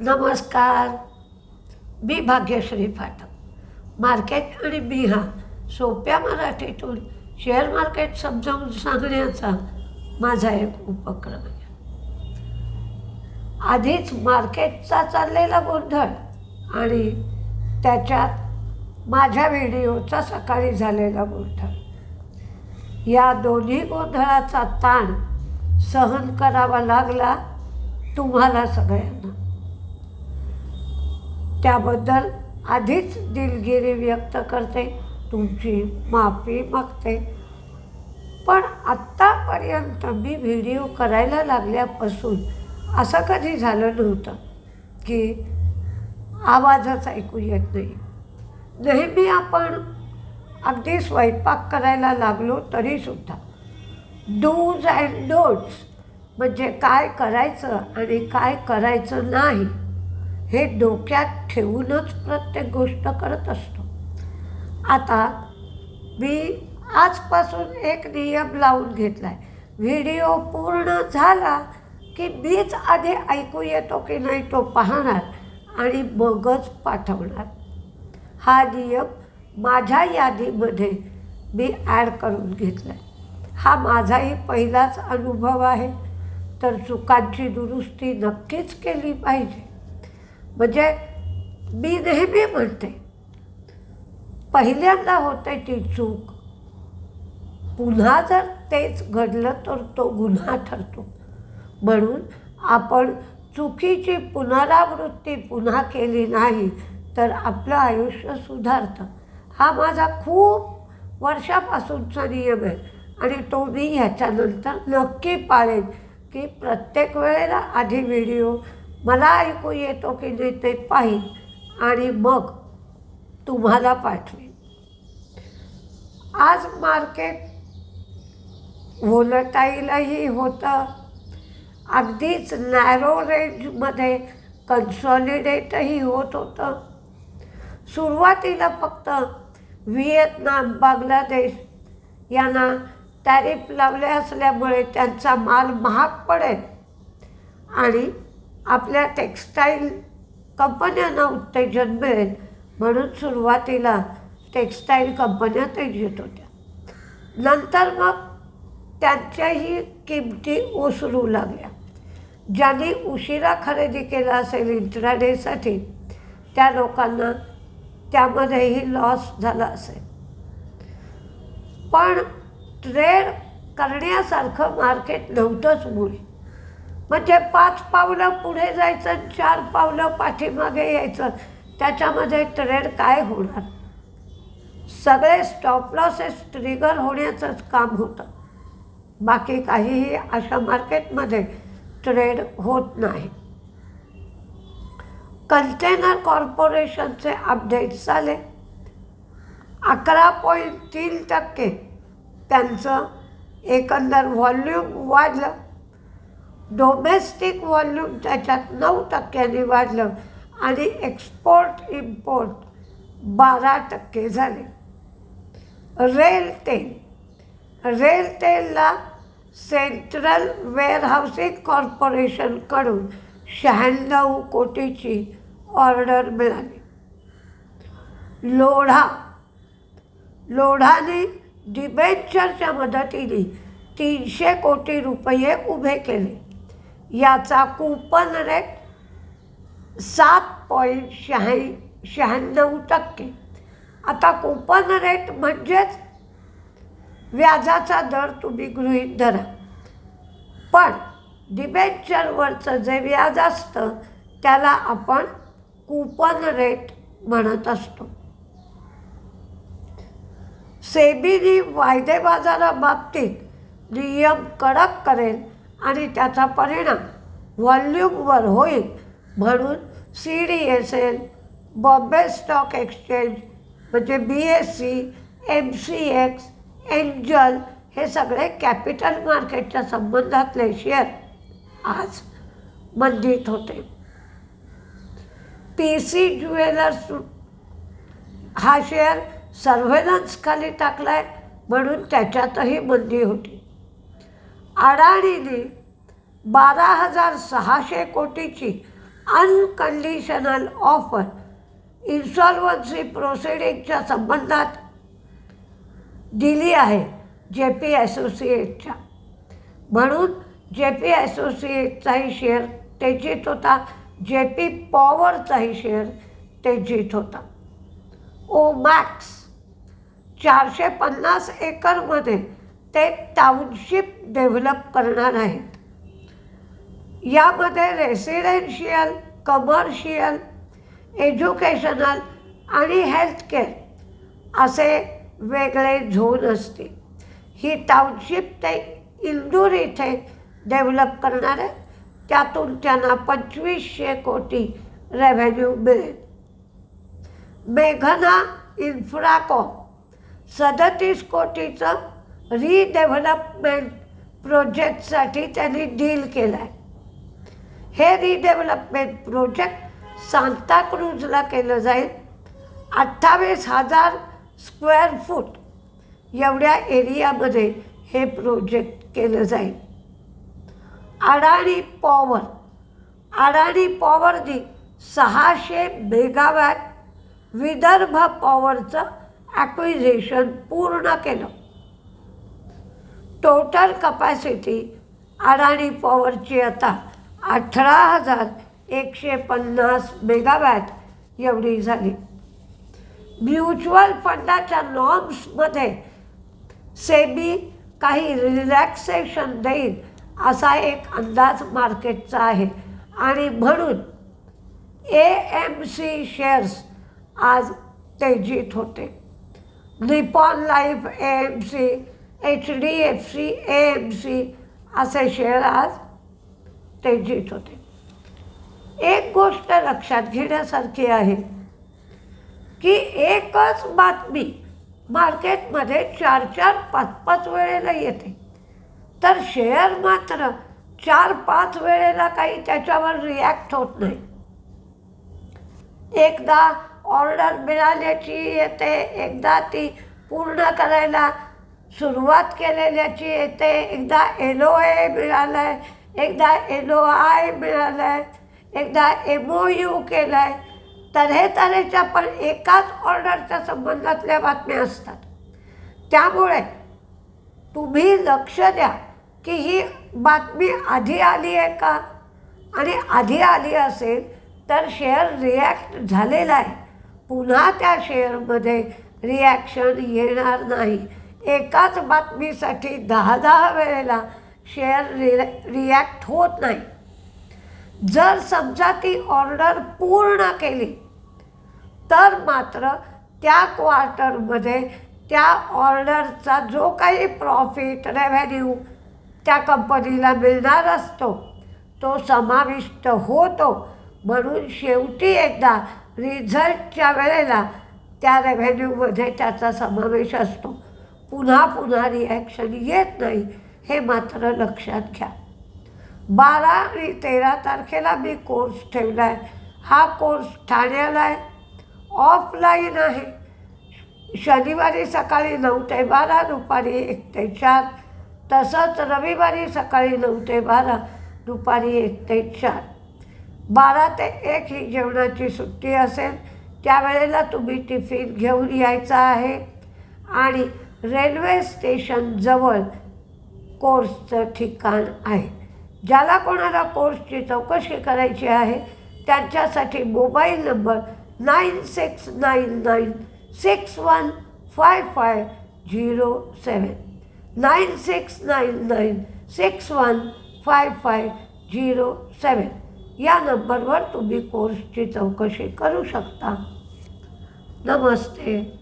नमस्कार. मी भाग्यश्री फाटक. मार्केट आणि मी हा सोप्या मराठीतून शेअर मार्केट समजावून सांगण्याचा माझा एक उपक्रम आहे. आधीच मार्केटचा चाललेला गोंधळ आणि त्याच्यात माझ्या व्हिडिओचा सकाळी झालेला गोंधळ. या दोन्ही गोंधळाचा ताण सहन करावा लागला तुम्हाला सगळ्यांना. त्याबद्दल आधीच दिलगिरी व्यक्त करते. तुमची माफी मागते. पण आत्तापर्यंत मी व्हिडिओ करायला लागल्यापासून असं कधी झालं नव्हतं की आवाजच ऐकू येत नाही. नेहमी आपण अगदी स्वयंपाक करायला लागलो तरीसुद्धा. डूज अँड डोट्स म्हणजे काय करायचं आणि काय करायचं नाही. हे डोक्यात ठेवूनच प्रत्येक गोष्ट करत असतो. आता मी आजपासून एक नियम लावून घेतला आहे व्हिडिओ पूर्ण झाला की मीच आधी ऐकू येतो की नाही तो पाहणार आणि मगच पाठवणार. हा नियम माझ्या यादीमध्ये मी ॲड करून घेतला आहे हा माझाही पहिलाच अनुभव आहे. तर चुकांची दुरुस्ती नक्कीच केली पाहिजे. म्हणजे मी नेहमी म्हणते पहिल्यांदा होते ती चूक पुन्हा जर तेच घडलं तर तो गुन्हा ठरतो. म्हणून आपण चुकीची पुनरावृत्ती पुन्हा केली नाही तर आपलं आयुष्य सुधारतं. हा माझा खूप वर्षापासूनचा नियम आहे आणि तो मी ह्याच्यानंतर नक्की पाळेन की प्रत्येक वेळेला आधी व्हिडिओ मला ऐकू येतो की नाही ते पाहीन आणि मग तुम्हाला पाठवेन. आज मार्केट व्होलटाईलही होतं. अगदीच नॅरो रेंजमध्ये कन्सॉलिडेटही होत होतं. सुरुवातीला फक्त व्हिएतनाम बांगलादेश यांना टॅरिफ लावले असल्यामुळे त्यांचा माल महाग पडेल. आणि आपल्या टेक्स्टाईल कंपन्यांना उत्तेजन मिळेल. म्हणून सुरुवातीला टेक्स्टाईल कंपन्या तेजीत होत्या. नंतर मग त्यांच्याही किमती ओसरू लागल्या. ज्यांनी उशिरा खरेदी केला असेल इंट्राडेसाठी त्या लोकांना त्यामध्येही लॉस झाला असेल. पण ट्रेड करण्यासारखं मार्केट नव्हतंच मुळी. म्हणजे पाच पावलं पुढे जायचं आणि चार पावलं पाठीमागे यायचं. त्याच्यामध्ये ट्रेड काय होणार? सगळे स्टॉप लॉसेस ट्रिगर होण्याचंच काम होतं. बाकी काहीही अशा मार्केटमध्ये ट्रेड होत नाही. कंटेनर कॉर्पोरेशनचे अपडेट्स आले. अकरा पॉईंट तीन टक्के. त्यांचं एकंदर व्हॉल्यूम वाढलं. डोमेस्टिक व्हॉल्यूम त्याच्यात नऊ टक्क्यांनी वाढलं आणि एक्सपोर्ट इम्पोर्ट बारा टक्के झाले. रेल तेल. रेल तेलला सेंट्रल वेअरहाऊसिंग कॉर्पोरेशनकडून शहाण्णव कोटीची ऑर्डर मिळाली. लोढा. लोढाने डिबेंचरच्या मदतीने तीनशे कोटी रुपये उभे केले. याचा कूपन रेट सात पॉईंट शहाऐं शहाण्णव टक्के. आता कूपन रेट म्हणजेच व्याजाचा दर तुम्ही गृहीत धरा. पण डिबेंचरवरचं जे व्याज असतं त्याला आपण कूपन रेट म्हणत असतो. सेबीनी वायदे बाजाराबाबतीत नियम कडक करेल आणि त्याचा परिणाम व्हॉल्यूमवर होईल म्हणून C D S L Bombay stock exchange म्हणजे B S C M C X Angel हे सगळे कॅपिटल मार्केटच्या संबंधातले शेअर आज मंदीत होते. पी सी ज्वेलर्स हा शेअर सर्व्हेलन्सखाली टाकला आहे म्हणून त्याच्यातही मंदी होती. अडाणीने बारा हजार सहाशे कोटीची अनकंडिशनल ऑफर इन्सॉल्वन्सी प्रोसिडिंगच्या संबंधात दिली आहे जे पी असोसिएटच्या म्हणून जे पी असोसिएटचाही शेअर तेजीत होता. जे पी पॉवरचाही शेअर तेजीत होता. ओ मॅक्स चारशे पन्नास एकरमध्ये ते टाउनशिप डेव्हलप करणार आहेत. यामध्ये रेसिडेन्शियल कमर्शियल एज्युकेशनल आणि हेल्थकेअर असे वेगळे झोन असतील. ही टाउनशिप ते इंदूर इथे डेव्हलप करणार आहे. त्यातून त्यांना पंचवीसशे कोटी रेव्हेन्यू मिळेल. मेघना इन्फ्राकॉम सदतीस कोटीचं रिडेव्हलपमेंट प्रोजेक्टसाठी त्यांनी डील केलं आहे हे रिडेव्हलपमेंट प्रोजेक्ट सांताक्रूजला केलं जाईल. अठ्ठावीस हजार स्क्वेअर फूट एवढ्या एरियामध्ये हे प्रोजेक्ट केलं जाईल. अडाणी पॉवर अडाणी पॉवरनी सहाशे मेगावॅट विदर्भ पॉवरचं ॲक्विझेशन पूर्ण केलं. टोटल कपॅसिटी अडाणी पॉवरची आता अठरा हजार एकशे पन्नास मेगावॅट एवढी झाली. म्युच्युअल फंडाच्या नॉर्म्समध्ये सेबी काही रिलॅक्सेशन देईल असा एक अंदाज मार्केटचा आहे. आणि म्हणून ए एम सी शेअर्स आज तेजीत होते. Nippon life A M C H D F C A M C असे शेअर आज तेजीत होते. एक गोष्ट लक्षात घेण्यासारखी आहे की एकच बातमी मार्केटमध्ये चार चार पाच पाच वेळेला येते. तर शेअर मात्र चार पाच वेळेला काही त्याच्यावर रिॲक्ट होत नाही. एकदा ऑर्डर मिळाल्याची येते एकदा ती पूर्ण करायला सुरुवात केलेल्याची येते. एकदा एलो ए मिळालं आहे एकदा एलो आय मिळालं आहे एकदा एम ओ यू केलं आहे तऱ्हे तऱ्हेच्या पण एकाच ऑर्डरच्या संबंधातल्या बातम्या असतात. त्यामुळे तुम्ही लक्ष द्या की ही बातमी आधी आली आहे का? आणि आधी आली असेल तर शेअर रिॲक्ट झालेला आहे. पुन्हा त्या शेअरमध्ये रिॲक्शन येणार नाही. एकाच बातमीसाठी दहा दहा वेळेला शेअर रि रिॲक्ट होत नाही. जर समजा ती ऑर्डर पूर्ण केली तर मात्र त्या क्वार्टरमध्ये त्या ऑर्डरचा जो काही प्रॉफिट रेव्हेन्यू त्या कंपनीला मिळणार असतो तो समाविष्ट होतो. म्हणून शेवटी एकदा रिझल्टच्या वेळेला त्या रेव्हेन्यूमध्ये त्याचा समावेश असतो. पुन्हा पुन्हा रिॲक्शन येत नाही हे मात्र लक्षात घ्या. बारा आणि तेरा तारखेला मी कोर्स ठेवला आहे हा कोर्स ठाण्याला आहे. ऑफलाईन आहे. शनिवारी सकाळी नऊ ते बारा दुपारी एक ते चार. तसंच रविवारी सकाळी नऊ ते बारा दुपारी एक ते चार. बारा ते एक ही जेवणाची सुट्टी असेल त्यावेळेला तुम्ही टिफिन घेऊन यायचा आहे. आणि रेल्वे स्टेशनजवळ कोर्सचं ठिकाण आहे. ज्याला कोणाला कोर्सची चौकशी करायची आहे त्यांच्यासाठी mobile number nine six nine nine six one five five zero seven nine six nine nine six one five five zero seven या नंबरवर तुम्ही कोर्सची चौकशी करू शकता. नमस्ते.